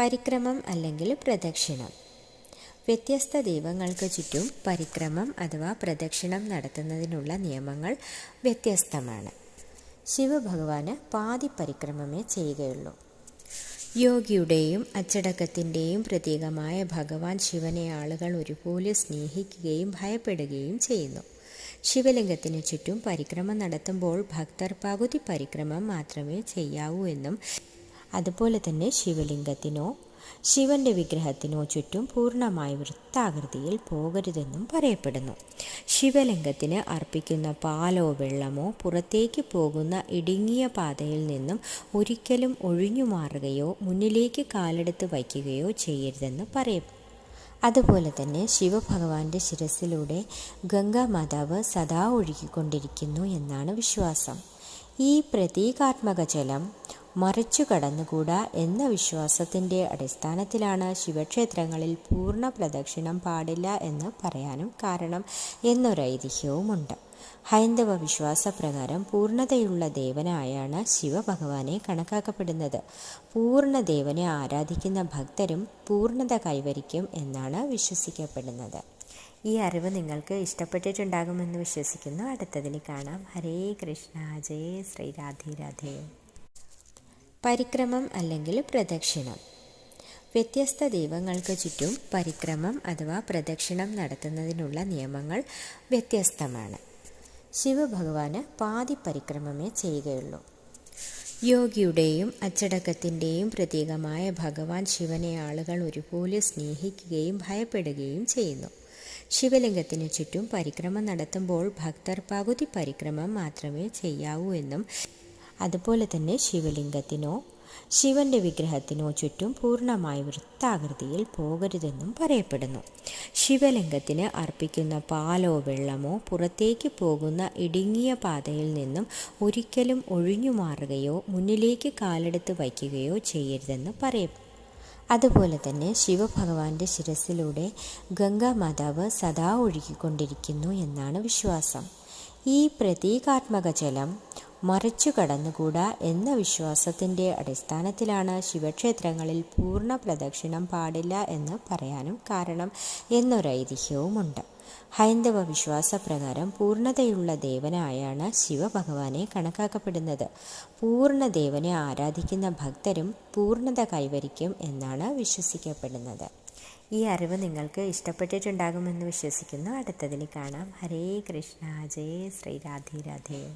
പരിക്രമം അല്ലെങ്കിൽ പ്രദക്ഷിണം. വ്യത്യസ്ത ദൈവങ്ങൾക്ക് ചുറ്റും പരിക്രമം അഥവാ പ്രദക്ഷിണം നടത്തുന്നതിനുള്ള നിയമങ്ങൾ വ്യത്യസ്തമാണ്. ശിവഭഗവാന് പാതി പരിക്രമമേ ചെയ്യുകയുള്ളൂ. യോഗിയുടെയും അച്ചടക്കത്തിന്റെയും പ്രതീകമായ ഭഗവാൻ ശിവനെ ആളുകൾ ഒരുപോലെ സ്നേഹിക്കുകയും ഭയപ്പെടുകയും ചെയ്യുന്നു. ശിവലിംഗത്തിന് ചുറ്റും പരിക്രമം നടത്തുമ്പോൾ ഭക്തർ പകുതി പരിക്രമം മാത്രമേ ചെയ്യാവൂ എന്നും അതുപോലെ തന്നെ ശിവലിംഗത്തിനോ ശിവന്റെ വിഗ്രഹത്തിനോ ചുറ്റും പൂർണമായി വൃത്താകൃതിയിൽ പോകരുതെന്നും പറയപ്പെടുന്നു. ശിവലിംഗത്തിന് അർപ്പിക്കുന്ന പാലോ വെള്ളമോ പുറത്തേക്ക് പോകുന്ന ഇടുങ്ങിയ പാതയിൽ നിന്നും ഒരിക്കലും ഒഴിഞ്ഞു മാറുകയോ മുന്നിലേക്ക് കാലെടുത്ത് വയ്ക്കുകയോ ചെയ്യരുതെന്ന് പറയും അതുപോലെ തന്നെ ശിവഭഗവാന്റെ ശിരസിലൂടെ ഗംഗാമാതാവ് സദാ ഒഴുകിക്കൊണ്ടിരിക്കുന്നു എന്നാണ് വിശ്വാസം. ഈ പ്രതീകാത്മക ജലം മറിച്ചു കടന്നുകൂടാ എന്ന വിശ്വാസത്തിന്റെ അടിസ്ഥാനത്തിലാണ് ശിവക്ഷേത്രങ്ങളിൽ പൂർണ പ്രദക്ഷിണം പാടില്ല എന്ന് പറയാനും കാരണം എന്നൊരൈതിഹ്യവുമുണ്ട് ഹൈന്ദവ വിശ്വാസപ്രകാരം പൂർണതയുള്ള ദേവനായാണ് ശിവഭഗവാനെ കണക്കാക്കപ്പെടുന്നത്. പൂർണദേവനെ ആരാധിക്കുന്ന ഭക്തരും പൂർണത കൈവരിക്കും എന്നാണ് വിശ്വസിക്കപ്പെടുന്നത്. ഈ അറിവ് നിങ്ങൾക്ക് ഇഷ്ടപ്പെട്ടിട്ടുണ്ടാകുമെന്ന് വിശ്വസിക്കുന്നു. അടുത്തതിൽ കാണാം. ഹരേ കൃഷ്ണ. ജയ ശ്രീ രാധേ രാധേ. പരിക്രമം അല്ലെങ്കിൽ പ്രദക്ഷിണം. വ്യത്യസ്ത ദൈവങ്ങൾക്ക് ചുറ്റും പരിക്രമം അഥവാ പ്രദക്ഷിണം നടത്തുന്നതിനുള്ള നിയമങ്ങൾ വ്യത്യസ്തമാണ്. ശിവഭഗവാന് പാതി പരിക്രമമേ ചെയ്യുകയുള്ളൂ. യോഗിയുടെയും അച്ചടക്കത്തിന്റെയും പ്രതീകമായ ഭഗവാൻ ശിവനെ ആളുകൾ ഒരുപോലെ സ്നേഹിക്കുകയും ഭയപ്പെടുകയും ചെയ്യുന്നു. ശിവലിംഗത്തിന് ചുറ്റും പരിക്രമം നടത്തുമ്പോൾ ഭക്തർ പകുതി പരിക്രമം മാത്രമേ ചെയ്യാവൂ എന്നും അതുപോലെ തന്നെ ശിവലിംഗത്തിനോ ശിവന്റെ വിഗ്രഹത്തിനോ ചുറ്റും പൂർണമായി വൃത്താകൃതിയിൽ പോകരുതെന്നും പറയപ്പെടുന്നു. ശിവലിംഗത്തിന് അർപ്പിക്കുന്ന പാലോ വെള്ളമോ പുറത്തേക്ക് പോകുന്ന ഇടുങ്ങിയ പാതയിൽ നിന്നും ഒരിക്കലും ഒഴിഞ്ഞു മാറുകയോ മുന്നിലേക്ക് കാലെടുത്ത് വയ്ക്കുകയോ ചെയ്യരുതെന്ന് പറയും അതുപോലെ തന്നെ ശിവഭഗവാന്റെ ശിരസിലൂടെ ഗംഗാമാതാവ് സദാ ഒഴുകിക്കൊണ്ടിരിക്കുന്നു എന്നാണ് വിശ്വാസം. ഈ പ്രതീകാത്മക ജലം മറിച്ചു കടന്നുകൂടാ എന്ന വിശ്വാസത്തിന്റെ അടിസ്ഥാനത്തിലാണ് ശിവക്ഷേത്രങ്ങളിൽ പൂർണ പ്രദക്ഷിണം പാടില്ല എന്ന് പറയാനും കാരണം എന്നൊരൈതിഹ്യവുമുണ്ട് ഹൈന്ദവ വിശ്വാസപ്രകാരം പൂർണതയുള്ള ദേവനായാണ് ശിവഭഗവാനെ കണക്കാക്കപ്പെടുന്നത്. പൂർണദേവനെ ആരാധിക്കുന്ന ഭക്തരും പൂർണത കൈവരിക്കും എന്നാണ് വിശ്വസിക്കപ്പെടുന്നത്. ഈ അറിവ് നിങ്ങൾക്ക് ഇഷ്ടപ്പെട്ടിട്ടുണ്ടാകുമെന്ന് വിശ്വസിക്കുന്നു. അടുത്തതിൽ കാണാം. ഹരേ കൃഷ്ണ. ജയ ശ്രീ രാധേ രാധേ.